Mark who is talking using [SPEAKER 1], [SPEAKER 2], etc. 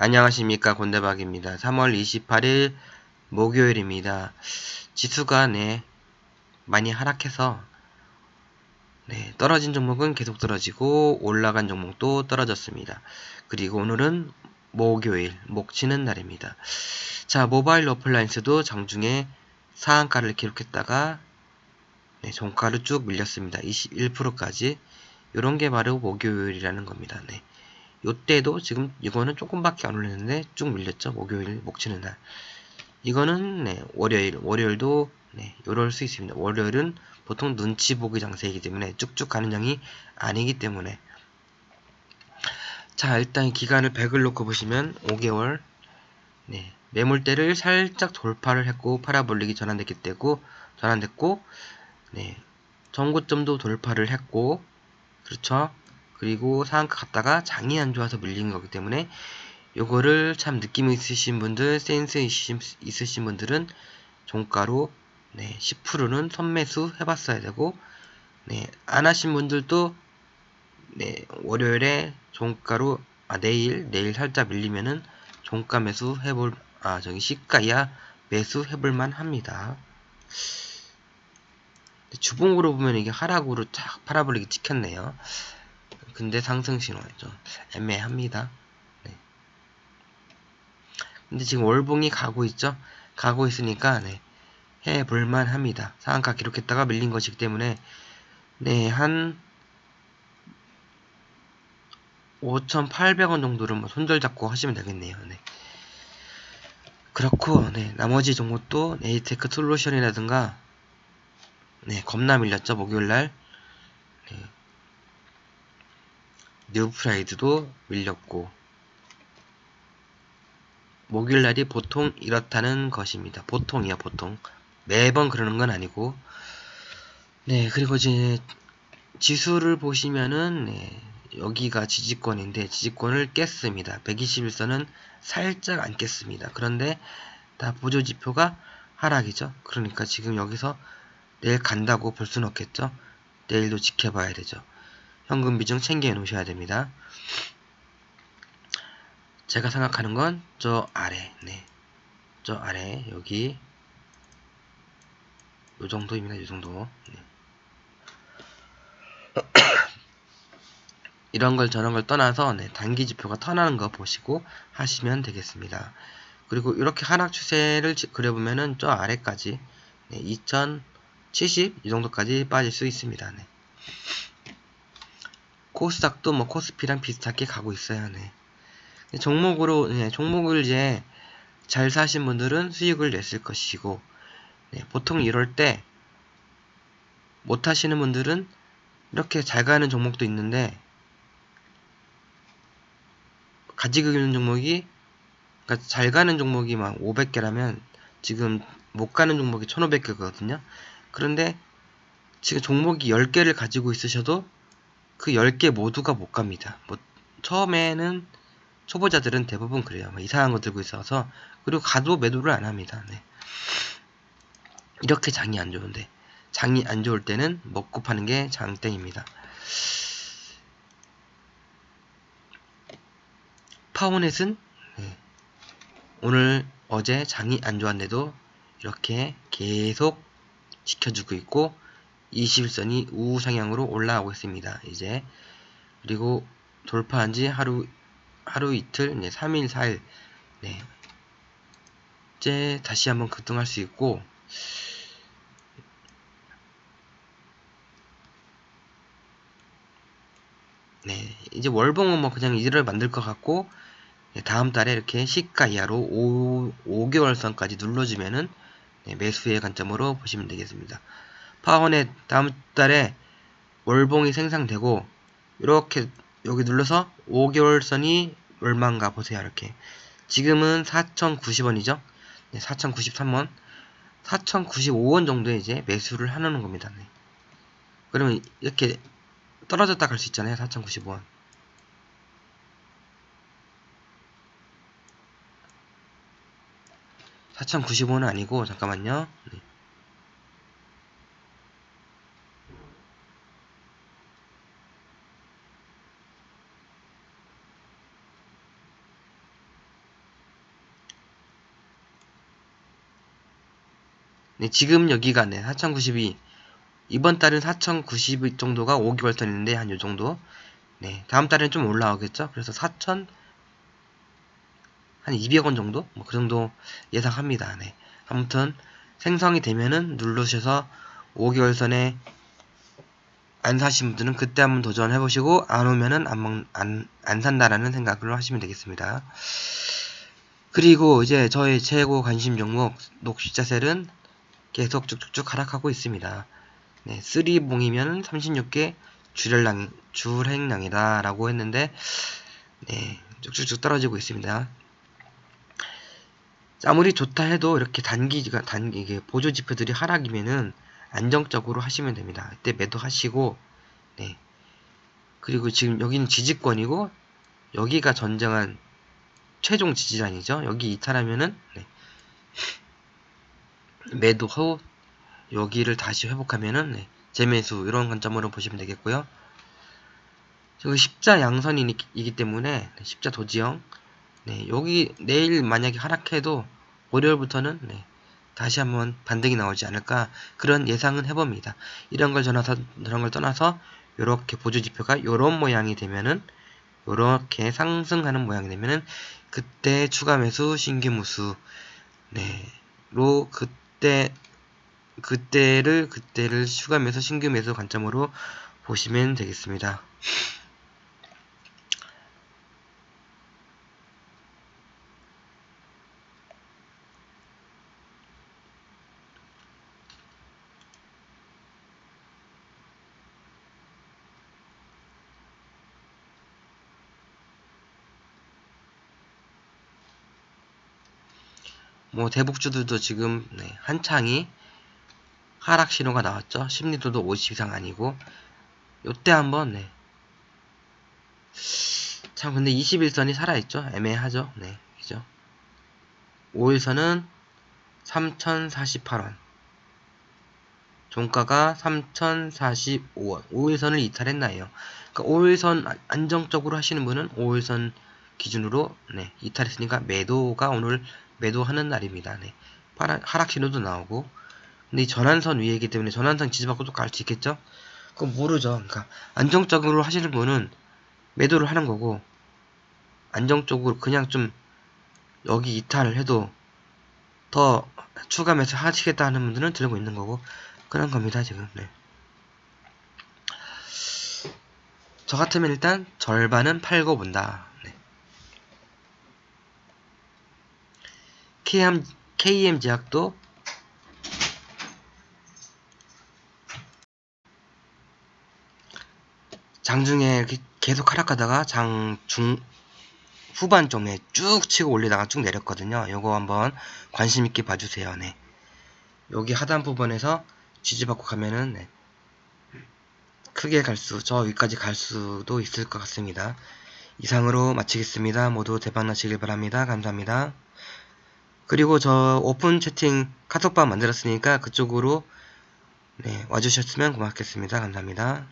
[SPEAKER 1] 안녕하십니까 곤대박입니다. 3월 28일 목요일입니다. 지수가 네 많이 하락해서 네 떨어진 종목은 계속 떨어지고 올라간 종목도 떨어졌습니다. 그리고 오늘은 목요일 목치는 날입니다. 자 모바일 어플라이언스도 장중에 상한가를 기록했다가 네, 종가로 쭉 밀렸습니다. 21%까지 이런 게 바로 목요일이라는 겁니다. 네. 요때도 지금 이거는 조금밖에 안 올렸는데 쭉 밀렸죠. 목요일 목치는 날. 이거는 네, 월요일 월요일도 네, 요럴 수 있습니다. 월요일은 보통 눈치 보기 장세이기 때문에 쭉쭉 가는 양이 아니기 때문에 자 일단 기간을 100을 놓고 보시면 5개월 네, 매물대를 살짝 돌파를 했고 파라볼릭이 전환됐기 때고 전환됐고 네, 전고점도 돌파를 했고 그렇죠 그리고 상한가 갔다가 장이 안 좋아서 밀린 거기 때문에 요거를 참 느낌 있으신 분들, 센스 있으신 분들은 종가로 네, 10%는 선매수 해봤어야 되고 네, 안 하신 분들도 네, 월요일에 종가로 아 내일 내일 살짝 밀리면은 종가 매수 해볼 아 저기 시가야 매수 해볼만 합니다. 주봉으로 보면 이게 하락으로 쫙 파라볼릭이 찍혔네요. 근데 상승 신호죠. 애매합니다. 네. 근데 지금 월봉이 가고 있죠. 가고 있으니까 네. 해볼만 합니다. 상한가 기록했다가 밀린 것이기 때문에 네, 한 5,800원 정도를 뭐 손절 잡고 하시면 되겠네요. 네. 그렇고 네, 나머지 종목도 네이테크 솔루션이라든가 네, 겁나 밀렸죠. 목요일날 네. 뉴프라이드도 밀렸고 목요일날이 보통 이렇다는 것입니다. 보통이야 보통 매번 그러는 건 아니고 네 그리고 이제 지수를 보시면은 네, 여기가 지지권인데 지지권을 깼습니다. 121선은 살짝 안 깼습니다. 그런데 다 보조지표가 하락이죠. 그러니까 지금 여기서 내일 간다고 볼 수는 없겠죠. 내일도 지켜봐야 되죠. 현금 비중 챙겨 놓으셔야 됩니다. 제가 생각하는 건 저 아래, 네. 저 아래, 여기, 요 정도입니다. 요 정도. 네. 이런 걸 저런 걸 떠나서 네, 단기 지표가 턴하는 거 보시고 하시면 되겠습니다. 그리고 이렇게 하락 추세를 그려보면은 저 아래까지 네, 2070 이 정도까지 빠질 수 있습니다. 네. 코스닥도 뭐 코스피랑 비슷하게 가고 있어요. 네. 종목으로 네, 종목을 이제 잘 사신 분들은 수익을 냈을 것이고 네, 보통 이럴 때 못하시는 분들은 이렇게 잘 가는 종목도 있는데 가지고 있는 종목이 그러니까 잘 가는 종목이 막 500개라면 지금 못 가는 종목이 1500개거든요. 그런데 지금 종목이 10개를 가지고 있으셔도 그 10개 모두가 못 갑니다. 뭐 처음에는 초보자들은 대부분 그래요. 뭐 이상한 거 들고 있어서 그리고 가도 매도를 안 합니다. 네. 이렇게 장이 안 좋은데 장이 안 좋을 때는 먹고 파는 게 장땡입니다. 파워넷은 네. 오늘 어제 장이 안 좋았는데도 이렇게 계속 지켜주고 있고 21선이 우상향으로 올라가고 있습니다. 이제 그리고 돌파한 지 하루 하루 이틀, 네, 3일, 4일 네. 이제 다시 한번 급등할 수 있고 네, 이제 월봉은 뭐 그냥 이대로 만들 것 같고 네, 다음 달에 이렇게 시가 이하로 5, 5개월 선까지 눌러주면은 네, 매수의 관점으로 보시면 되겠습니다. 파워넷 다음 달에 월봉이 생성되고 이렇게 여기 눌러서 5개월 선이 얼마인가 보세요 이렇게. 지금은 4,090원이죠? 네, 4,093원. 4,095원 정도에 이제 매수를 하는 겁니다. 네. 그러면 이렇게 떨어졌다 갈 수 있잖아요 4,095원. 4,095원은 아니고 잠깐만요. 네. 네, 지금 여기가 네, 4092 이번 달은 4092 정도가 5개월 선인데 한 요 정도 네, 다음 달에는 좀 올라오겠죠. 그래서 4천 한 200원 정도? 뭐 그 정도 예상합니다. 네. 아무튼 생성이 되면은 누르셔서 5개월 선에 안 사신 분들은 그때 한번 도전해 보시고 안 오면은 안, 먹, 안, 안 산다라는 생각으로 하시면 되겠습니다. 그리고 이제 저의 최고 관심 종목 녹시자셀은 계속 쭉쭉쭉 하락하고 있습니다. 네, 3봉이면 36개 줄행량, 줄행량이다 라고 했는데 네, 쭉쭉쭉 떨어지고 있습니다. 아무리 좋다 해도 이렇게 단기가 단기 이게 보조 지표들이 하락이면은 안정적으로 하시면 됩니다. 이때 매도하시고 네. 그리고 지금 여기는 지지권이고 여기가 전정한 최종 지지단이죠. 여기 이탈하면은 네. 매도 후 여기를 다시 회복하면은 네. 재매수 이런 관점으로 보시면 되겠고요. 저기 십자 양선이기 때문에 네, 십자 도지형 네, 여기 내일 만약에 하락해도 월요일부터는 네, 다시 한번 반등이 나오지 않을까 그런 예상은 해봅니다. 이런 걸 전화서 이런 걸 떠나서 이렇게 보조 지표가 이런 모양이 되면은 이렇게 상승하는 모양이 되면은 그때 추가 매수 신규 무수 네로 그 때 그때를 그때를 매수 신규 매수 관점으로 보시면 되겠습니다. 뭐 대북주들도 지금 네, 한창이 하락 신호가 나왔죠. 심리도도 50 이상 아니고 요때 한번 네. 참 근데 21선이 살아있죠. 애매하죠. 네, 그죠. 5일선은 3048원 종가가 3045원 5일선을 이탈했나요? 그러니까 5일선 안정적으로 하시는 분은 5일선 기준으로 네, 이탈했으니까 매도가 오늘 매도하는 날입니다. 네. 하락 신호도 나오고 근데 이 전환선 위에이기 때문에 전환선 지지받고도 갈수 있겠죠? 그건 모르죠. 그러니까 안정적으로 하시는 분은 매도를 하는 거고 안정적으로 그냥 좀 여기 이탈을 해도 더 추가 매수 하시겠다 하는 분들은 들고 있는 거고 그런 겁니다 지금 네. 저 같으면 일단 절반은 팔고 본다 네. KM, KM 제약도 장중에 계속 하락하다가 장중 후반 쪽에 쭉 치고 올리다가 쭉 내렸거든요. 요거 한번 관심 있게 봐주세요. 네. 여기 하단 부분에서 지지받고 가면은 네. 크게 갈 수, 저 위까지 갈 수도 있을 것 같습니다. 이상으로 마치겠습니다. 모두 대박 나시길 바랍니다. 감사합니다. 그리고 저 오픈 채팅 카톡방 만들었으니까 그쪽으로 네, 와주셨으면 고맙겠습니다. 감사합니다.